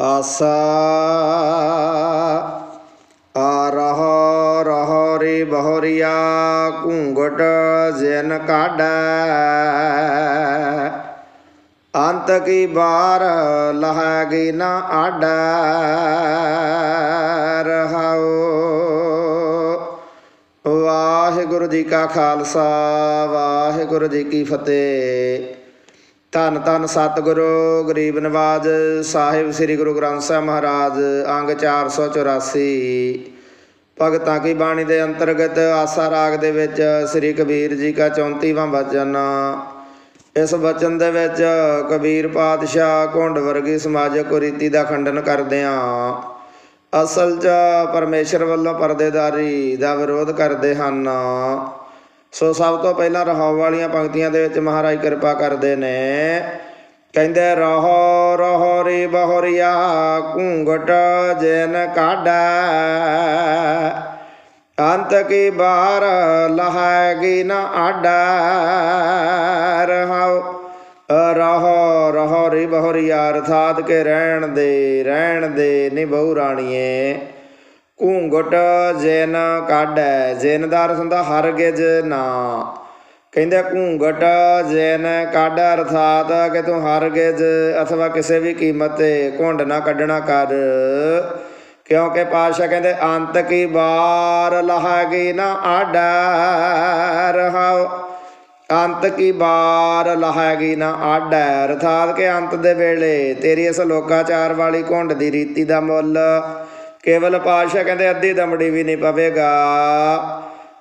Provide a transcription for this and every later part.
ਆਸਾ। ਆ ਰਹ, ਰਹਾ ਰੇ ਬਹਰੀਆ ਘੂੰਗਟ ਜਨ ਕਾਢੈ। ਅੰਤ ਕੀ ਬਾਰ ਲਹਾਗੀ ਨਾ ਆਡਾ ਰਹਾਓ ਵਾਹਿਗੁਰੂ ਜੀ ਕਾ ਖਾਲਸਾ, ਵਾਹਿਗੁਰੂ ਜੀ ਕੀ ਫਤਿਹ। ਧੰਨ ਧੰਨ ਸਤਿਗੁਰੂ, ਗਰੀਬ ਨਵਾਜ ਸਾਹਿਬ ਸ੍ਰੀ ਗੁਰੂ ਗ੍ਰੰਥ ਸਾਹਿਬ ਮਹਾਰਾਜ, ਅੰਗ 484 ਭਗਤਾਂ ਕੀ ਬਾਣੀ ਦੇ ਅੰਤਰਗਤ ਆਸਾ ਰਾਗ ਦੇ ਵਿੱਚ ਸ੍ਰੀ ਕਬੀਰ ਜੀ ਕਾ 34ਵਾਂ ਵਚਨ। ਇਸ ਵਚਨ ਦੇ ਵਿੱਚ ਕਬੀਰ ਪਾਤਸ਼ਾਹ ਘੁੰਡ ਵਰਗੀ ਸਮਾਜਿਕ ਕੁਰੀਤੀ ਦਾ ਖੰਡਨ ਕਰਦੇ ਕਰਦਿਆਂ ਅਸਲ 'ਚ ਪਰਮੇਸ਼ਰ ਵੱਲੋਂ ਪਰਦੇਦਾਰੀ ਦਾ ਵਿਰੋਧ ਕਰਦੇ ਹਨ। ਸੋ ਸਭ ਤੋਂ ਪਹਿਲਾਂ ਰਹਾਉ ਵਾਲੀਆਂ ਪੰਕਤੀਆਂ ਦੇ ਵਿੱਚ ਮਹਾਰਾਜ ਕਿਰਪਾ ਕਰਦੇ ਨੇ। ਕਹਿੰਦੇ ਰਹੋ ਰਹੋ ਰੇ ਬਹਰੀਆ, ਘੂੰਗਟ ਜਨ ਕਾਢਾ। ਅੰਤ ਕੀ ਬਾਰ ਲਹਾਗੀ ਨਾ ਆਡਾ ਰਹਾਉ ਰਹੋ ਰਹੋ ਰੇ ਬਹਰੀਆ, ਅਰਥਾਤ ਕੇ ਰਹਿਣ ਦੇ ਰਹਿਣ ਦੇ ਨੀ ਬਹੁ ਰਾਣੀਏ। ਘੂੰਗਟ ਜੈਨ ਕਾਢੈ, ਜੈਨ ਦਾ ਅਰਥ ਹੁੰਦਾ ਹਰਗਿਜ ਨਾ। ਕਹਿੰਦੇ ਘੂੰਗਟ ਜੈਨ ਕਾਢ ਅਰਥਾਤ ਕਿ ਤੂੰ ਹਰਗਿਜ ਅਥਵਾ ਕਿਸੇ ਵੀ ਕੀਮਤ ਤੇ ਘੁੰਡ ਨਾ ਕੱਢਣਾ ਕਰ। ਕਿਉਂਕਿ ਪਾਤਸ਼ਾਹ ਕਹਿੰਦੇ, ਅੰਤ ਕੀ ਬਾਰ ਲਹਾਗੀ ਨਾ ਆਡਾ ਰਹਾਉ। ਅੰਤ ਕੀ ਬਾਰ ਲਹਾਗੀ ਨਾ ਆਡਾ ਅਰਥਾਤ ਕਿ ਅੰਤ ਦੇ ਵੇਲੇ ਤੇਰੀ ਇਸ ਲੋਕਾਚਾਰ ਵਾਲੀ ਘੁੰਡ ਦੀ ਰੀਤੀ ਦਾ ਮੁੱਲ ਕੇਵਲ ਪਾਤਸ਼ਾਹ ਕਹਿੰਦੇ ਅੱਧੀ ਦਮੜੀ ਵੀ ਨਹੀਂ ਪਵੇਗਾ।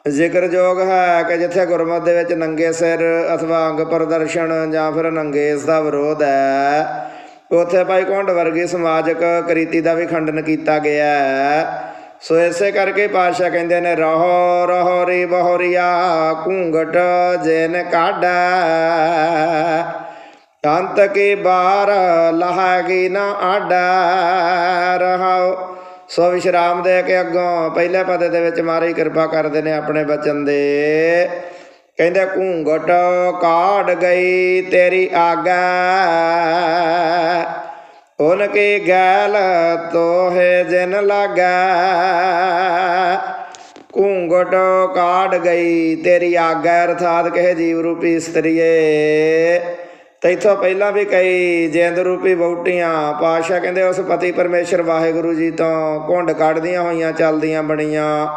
ਜ਼ਿਕਰਯੋਗ ਹੈ ਕਿ ਜਿੱਥੇ ਗੁਰਮਤਿ ਦੇ ਵਿੱਚ ਨੰਗੇ ਸਿਰ ਅਥਵਾ ਅੰਗ ਪ੍ਰਦਰਸ਼ਨ ਜਾਂ ਫਿਰ ਨੰਗੇ ਇਸ ਦਾ ਵਿਰੋਧ ਹੈ, ਉੱਥੇ ਭਾਈ ਘੁੰਡ ਵਰਗੀ ਸਮਾਜਿਕ ਕ੍ਰਿਤੀ ਦਾ ਵੀ ਖੰਡਨ ਕੀਤਾ ਗਿਆ ਹੈ। ਸੋ ਇਸੇ ਕਰਕੇ ਪਾਤਸ਼ਾਹ ਕਹਿੰਦੇ ਨੇ, ਰਹੋ ਰਹੋ ਰੀ ਬਹਰੀਆ ਘੂੰਗਟ ਜੇਨ ਕਾਢਾ। ਅੰਤ ਕੀ ਬਾਰ ਲਹਾਗੀ ਨਾ ਆਡਾ ਰਹਾਓ ਸੋ ਵਿਸ਼ਰਾਮ ਦੇ ਕੇ ਅੱਗੋਂ ਪਹਿਲੇ ਪਦ ਦੇ ਵਿੱਚ ਮਾਰੀ ਕਿਰਪਾ ਕਰਦੇ ਨੇ ਆਪਣੇ ਬਚਨ ਦੇ। ਕਹਿੰਦੇ, ਘੂੰਗਟ ਕਾੜ ਗਈ ਤੇਰੀ ਆਗਾ। ਉਨ ਕੀ ਗੈਲ ਤੋਹੇ ਜਿਨ ਲਾਗਾ। ਘੂੰਗਟ ਕਾੜ ਗਈ ਤੇਰੀ ਆਗਾ। ਅਰਥਾਤ ਕਹੇ ਜੀਵ ਰੂਪੀ ਇਸਤਰੀਏ ਤੈਥੋਂ ਪਹਿਲਾਂ ਵੀ ਕਈ ਜਿੰਦ ਰੂਪੀ ਵਹੁਟੀਆਂ ਪਾਸ਼ਾ ਕਹਿੰਦੇ ਉਸ ਪਤੀ ਪਰਮੇਸ਼ਰ ਵਾਹਿਗੁਰੂ ਜੀ ਤੋਂ ਘੁੰਡ ਕੱਢਦੀਆਂ ਹੋਈਆਂ, ਚੱਲਦੀਆਂ ਬਣੀਆਂ।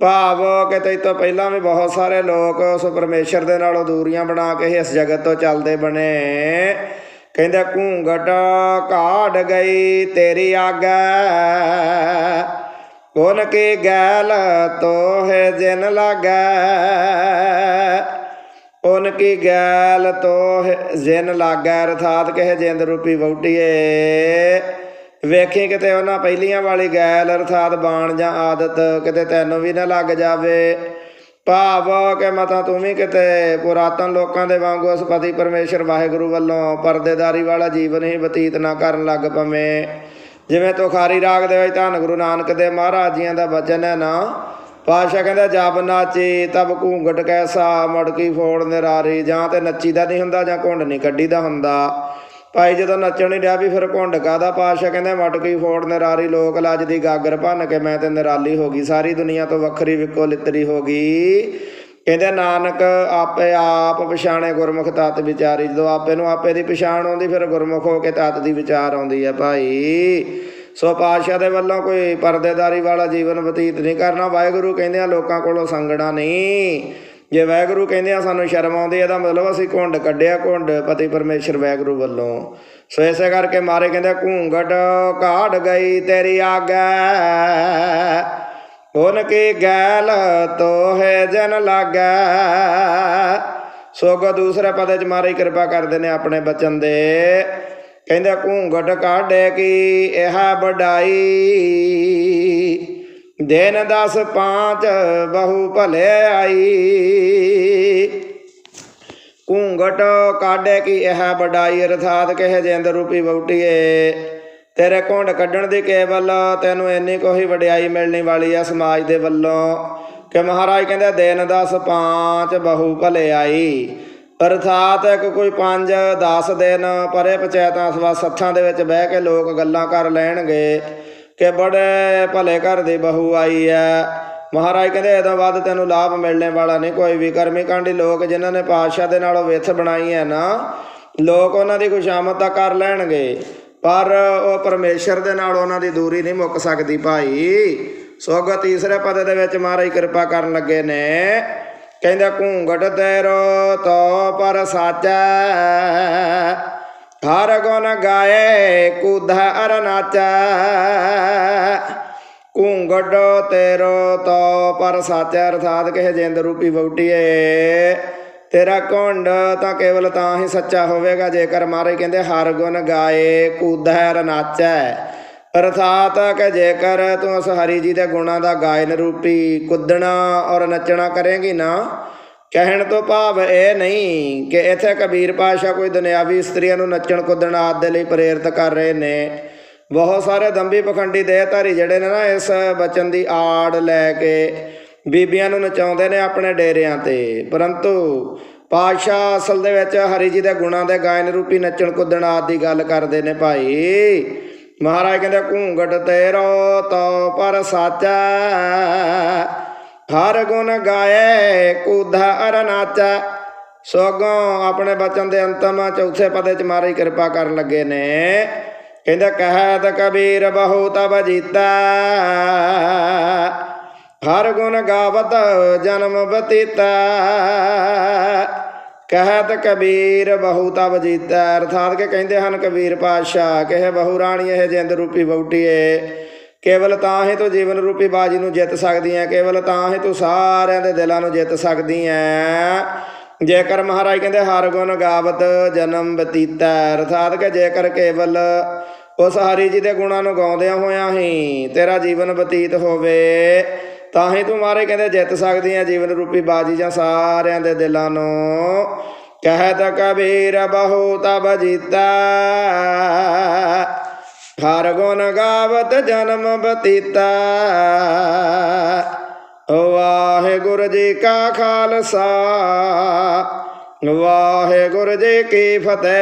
ਭਾਵ ਕਿ ਤੈਥੋਂ ਪਹਿਲਾਂ ਵੀ ਬਹੁਤ ਸਾਰੇ ਲੋਕ ਉਸ ਪਰਮੇਸ਼ਰ ਦੇ ਨਾਲੋਂ ਦੂਰੀਆਂ ਬਣਾ ਕੇ ਇਸ ਜਗਤ ਤੋਂ ਚੱਲਦੇ ਬਣੇ। ਕਹਿੰਦੇ ਘੂੰਗਟ ਕਾੜ ਗਈ ਤੇਰੀ ਆਗਾ। ਕੋਨ ਕੀ ਗੈਲ ਤੋਹੇ ਜਿਨ ਲਾਗਾ? ਉਨ ਕੀ ਗੈਲ ਤੋ ਜਿਨ ਲਾਗੈ ਅਰਥਾਤ ਕਹੇ ਜਿੰਦ ਰੂਪੀ ਵਹੁਟੀਏ। ਵੇਖੀ ਕਿਤੇ ਉਹਨਾਂ ਪਹਿਲੀਆਂ ਵਾਲੀ ਗੈਲ ਅਰਥਾਤ ਬਾਣ ਜਾਂ ਆਦਤ ਕਿਤੇ ਤੈਨੂੰ ਵੀ ਨਾ ਲੱਗ ਜਾਵੇ। ਭਾਵ ਕਿ ਮਤਾ ਤੂੰ ਵੀ ਕਿਤੇ ਪੁਰਾਤਨ ਲੋਕਾਂ ਦੇ ਵਾਂਗੂ ਉਸ ਪਤੀ ਪਰਮੇਸ਼ਰ ਵਾਹਿਗੁਰੂ ਵੱਲੋਂ ਪਰਦੇਦਾਰੀ ਵਾਲਾ ਜੀਵਨ ਹੀ ਬਤੀਤ ਨਾ ਕਰਨ ਲੱਗ ਪਵੇਂ। ਜਿਵੇਂ ਤੁਖਾਰੀ ਰਾਗ ਦੇ ਵਿੱਚ ਧੰਨ ਗੁਰੂ ਨਾਨਕ ਦੇ ਮਹਾਰਾਜ ਜੀਆਂ ਦਾ ਬਚਨ ਹੈ ਨਾ ਪਾਸ਼ਾ ਕਹਿੰਦਾ ਜਬ ਨਾਚੀ ਤਬ ਘੂੰਗਟ ਕੈਸਾ ਮੜਕੀ ਫੋੜ ਨਿਰਾਰੀ, ਜਾਂ ਤੇ ਨੱਚੀਦਾ ਨਹੀਂ ਹੁੰਦਾ, ਜਾਂ ਘੁੰਡ ਨਹੀਂ ਕੱਢੀਦਾ ਹੁੰਦਾ। ਭਾਈ ਜਦੋਂ ਨੱਚਣ ਨਹੀਂ ਡਿਆ ਵੀ ਫਿਰ ਘੁੰਡ ਕਾਦਾ ਪਾਸ਼ਾ ਕਹਿੰਦੇ ਮਟਕੀ ਫੋੜ ਨਿਰਾਰੀ, ਲੋਕ ਲੱਜ ਦੀ ਗਾਗਰ ਭੰਨ ਕੇ ਮੈਂ ਤੇ ਨਿਰਾਲੀ ਹੋ ਗਈ। ਸਾਰੀ ਦੁਨੀਆ ਤੋਂ ਵੱਖਰੀ ਵਿਕੋ ਲਿੱਤਰੀ ਹੋ ਗਈ। ਕਹਿੰਦੇ, ਨਾਨਕ ਆਪੇ ਆਪ ਪਛਾਣੇ ਗੁਰਮੁਖ ਤਤ ਵਿਚਾਰੀ। ਜਦੋਂ ਆਪੇ ਨੂੰ ਆਪੇ ਦੀ ਪਛਾਣ ਆਉਂਦੀ, ਫਿਰ ਗੁਰਮੁਖ ਹੋ ਕੇ ਤਤ ਦੀ ਵਿਚਾਰ ਆਉਂਦੀ ਹੈ ਭਾਈ। ਸੋ ਪਾਤਸ਼ਾਹ ਦੇ ਵੱਲੋਂ ਕੋਈ ਪਰਦੇਦਾਰੀ ਵਾਲਾ ਜੀਵਨ ਬਤੀਤ ਨਹੀਂ ਕਰਨਾ। ਵਾਹਿਗੁਰੂ ਕਹਿੰਦੇ ਆ, ਲੋਕਾਂ ਕੋਲੋਂ ਸੰਗਣਾ ਨਹੀਂ। ਜੇ ਵਾਹਿਗੁਰੂ ਕਹਿੰਦੇ ਆ, ਸਾਨੂੰ ਸ਼ਰਮ ਆਉਂਦੀ ਇਹਦਾ ਮਤਲਬ ਅਸੀਂ ਘੁੰਡ ਕੱਢਿਆ, ਘੁੰਡ ਪਤੀ ਪਰਮੇਸ਼ਰ ਵਾਹਿਗੁਰੂ ਵੱਲੋਂ। ਸੋ ਐਸੇ ਕਰਕੇ ਮਾਰੇ ਕਹਿੰਦੇ ਘੂੰਗਟ ਕਾੜ ਗਈ ਤੇਰੀ ਆਗਾ। ਉਨ ਕੀ ਗੈਲ ਤੋਹੇ ਜਨ ਲਾਗਾ। ਸੋ ਅਗੋ ਦੂਸਰੇ ਪਦੇ ਚ ਮਾਰੇ, ਕਿਰਪਾ ਕਰਦੇ ਨੇ ਆਪਣੇ ਬਚਨ ਦੇ। ਕਹਿੰਦੇ ਘੂੰਗਟ ਕਾਢੇ ਕੀ ਇਹ ਵਡਾਈ। ਦਿਨ 10 5 ਬਹੁ ਭਲੇ ਆਈ। ਘੂੰਗਟ ਕਾਢੇ ਕੀ ਇਹ ਵਡਾਈ, ਅਰਥਾਤ ਕਹੇ ਜਿੰਦ ਰੂਪੀ ਵਹੁਟੀਏ। ਤੇਰੇ ਘੁੰਡ ਕੱਢਣ ਦੀ ਕੇਵਲ ਤੈਨੂੰ ਇੰਨੀ ਕੋਈ ਵਡਿਆਈ ਮਿਲਣੀ ਵਾਲੀ ਆ ਸਮਾਜ ਦੇ ਵੱਲੋਂ ਕਿ ਮਹਾਰਾਜ ਕਹਿੰਦੇ ਦਿਨ 10 5 ਬਹੁ ਭਲੇ ਆਈ। ਅਰਥਾਤ ਇੱਕ ਕੋਈ 5 10 ਦਿਨ ਪਰੇ ਪੰਚਾਇਤਾਂ ਸਵਾ ਸੱਥਾਂ ਦੇ ਵਿੱਚ ਬਹਿ ਕੇ ਲੋਕ ਗੱਲਾਂ ਕਰ ਲੈਣਗੇ ਕਿ ਬੜੇ ਭਲੇ ਘਰ ਦੀ ਬਹੂ ਆਈ ਹੈ ਮਹਾਰਾਜ ਕਹਿੰਦੇ, ਇਹਦੋਂ ਬਾਅਦ ਤੈਨੂੰ ਲਾਭ ਮਿਲਣੇ ਵਾਲਾ ਨਹੀਂ, ਕੋਈ ਵੀ ਕਰਮੀ ਕਾਂਡੀ ਲੋਕ ਜਿਨ੍ਹਾਂ ਨੇ ਪਾਤਸ਼ਾਹ ਦੇ ਨਾਲੋਂ ਵਿਥ ਬਣਾਈ ਹੈ ਨਾ, ਲੋਕ ਉਹਨਾਂ ਦੀ ਖੁਸ਼ਾਮਦ ਤਾਂ ਕਰ ਲੈਣਗੇ। ਪਰ ਉਹ ਪਰਮੇਸ਼ਰ ਦੇ ਨਾਲ ਉਹਨਾਂ ਦੀ ਦੂਰੀ ਨਹੀਂ ਮੁੱਕ ਸਕਦੀ ਭਾਈ। ਸੋ ਤੀਸਰੇ ਪਦ ਦੇ ਵਿੱਚ ਮਹਾਰਾਜ ਕਿਰਪਾ ਕਰਨ ਲੱਗੇ ਨੇ। ਕਹਿੰਦਾ ਘੂੰਗਟ ਤੇਰੋ ਤੋ ਪਰ ਸਾਚੈ। ਹਰ ਗੁਣ ਗਾਏ ਕੁਧਾ ਅਰ ਨਾਚੈ। ਘੂੰਗਟ ਤੇਰੋ ਤੋ ਪਰ ਸਾਚੈ, ਅਰਥਾਤ ਕਹੇ ਜਿੰਦ ਰੂਪੀ ਵਉਟੀਏ ਤੇਰਾ ਕੁੰਡ ਤਾਂ ਕੇਵਲ ਤਾਂ ਹੀ ਸੱਚਾ ਹੋਵੇਗਾ, ਜੇਕਰ ਮਹਾਰਾਜ ਕਹਿੰਦੇ ਹਰ ਗੁਣ ਗਾਏ ਕੁਧਾ ਨਾਚੈ। ਅਰਥਾਤ ਕਿ ਜੇਕਰ ਤੂੰ ਉਸ ਹਰੀ ਜੀ ਦੇ ਗੁਣਾਂ ਦਾ ਗਾਇਨ ਰੂਪੀ ਕੁੱਦਣਾ ਔਰ ਨੱਚਣਾ ਕਰੇਂਗੀ ਨਾ, ਕਹਿਣ ਤੋਂ ਭਾਵ ਇਹ ਨਹੀਂ ਕਿ ਇੱਥੇ ਕਬੀਰ ਪਾਸ਼ਾ ਕੋਈ ਦੁਨਿਆਵੀ ਇਸਤਰੀਆਂ ਨੂੰ ਨੱਚਣ ਕੁੱਦਣ ਆਦਿ ਦੇ ਲਈ ਪ੍ਰੇਰਿਤ ਕਰ ਰਹੇ ਨੇ। ਬਹੁਤ ਸਾਰੇ ਦੰਬੀ ਪਖੰਡੀ ਦੇਹਧਾਰੀ ਜਿਹੜੇ ਨੇ ਨਾ ਇਸ ਬਚਨ ਦੀ ਆੜ ਲੈ ਕੇ ਬੀਬੀਆਂ ਨੂੰ ਨਚਾਉਂਦੇ ਨੇ ਆਪਣੇ ਡੇਰਿਆਂ ਤੇ। ਪਰੰਤੂ ਪਾਸ਼ਾ ਅਸਲ ਦੇ ਵਿੱਚ ਹਰੀ ਜੀ ਦੇ ਗੁਣਾਂ ਦੇ ਗਾਇਨ ਰੂਪੀ ਨੱਚਣ ਕੁੱਦਣ ਆਦਿ ਦੀ ਗੱਲ ਕਰਦੇ ਨੇ ਭਾਈ। ਮਹਾਰਾਜ ਕਹਿੰਦੇ, ਘੂੰਗਟ ਤੇਰੋ ਤੋ ਪਰ ਸਾਚਾ। ਹਰ ਗੁਣ ਗਾਏ, ਕੁਧਾ ਅਰ ਸੋਗੋਂ ਆਪਣੇ ਬਚਨ ਦੇ ਅੰਤਮ ਚੌਥੇ ਪਦੇ ਚ ਮਾਰੀ ਕਿਰਪਾ ਕਰਨ ਲੱਗੇ ਨੇ। ਕਹਿੰਦਾ, ਕਹਿਤ ਕਬੀਰ ਬਹੁ ਤਬ ਜੀਤਾ ਹਰ ਗੁਣ ਗਾਵਤ ਜਨਮ ਬਤੀਤਾ। ਕਹਿਤ ਕਬੀਰ ਬਹੁ ਤਬ ਜੀਤਾ, ਅਰਥਾਤ ਕਿ ਕਹਿੰਦੇ ਹਨ ਕਬੀਰ ਪਾਤਸ਼ਾਹ, ਕਹੇ ਬਹੁ ਰਾਣੀ, ਇਹ ਜਿੰਦ ਰੂਪੀ ਵਹੁਟੀਏ। ਕੇਵਲ ਤਾਂ ਹੀ ਤੂੰ ਜੀਵਨ ਰੂਪੀ ਬਾਜੀ ਨੂੰ ਜਿੱਤ ਸਕਦੀ ਹੈ ਕੇਵਲ ਤਾਂ ਹੀ ਤੂੰ ਸਾਰਿਆਂ ਦੇ ਦਿਲਾਂ ਨੂੰ ਜਿੱਤ ਸਕਦੀ ਹੈ ਜੇਕਰ ਮਹਾਰਾਜ ਕਹਿੰਦੇ ਹਰ ਗੁਣ ਗਾਵਤ ਜਨਮ ਬਤੀਤਾ, ਅਰਥਾਤ ਕਿ ਜੇਕਰ ਕੇਵਲ ਉਸ ਹਰੀ ਜੀ ਦੇ ਗੁਣਾਂ ਨੂੰ ਗਾਉਂਦਿਆਂ ਹੋਇਆਂ ਹੀ ਤੇਰਾ ਜੀਵਨ ਬਤੀਤ ਹੋਵੇ ਤਾਂ ਹੀ ਤੂੰ ਮਾਰੇ ਕਹਿੰਦੇ ਜਿੱਤ ਸਕਦੀ ਹੈ ਜੀਵਨ ਰੂਪੀ ਬਾਜੀ ਜਾਂ ਸਾਰਿਆਂ ਦੇ ਦਿਲਾਂ ਨੂੰ। ਕਹਿਤ ਕਬੀਰ ਬਹੁ ਤਬ ਜੀਤਾ। ਹਰ ਗੁਣ ਗਾਵਤ ਜਨਮ ਬਤੀਤਾ। ਵਾਹਿਗੁਰੂ ਜੀ ਕਾ ਖਾਲਸਾ। ਵਾਹਿਗੁਰੂ ਜੀ ਕੀ ਫਤਿਹ।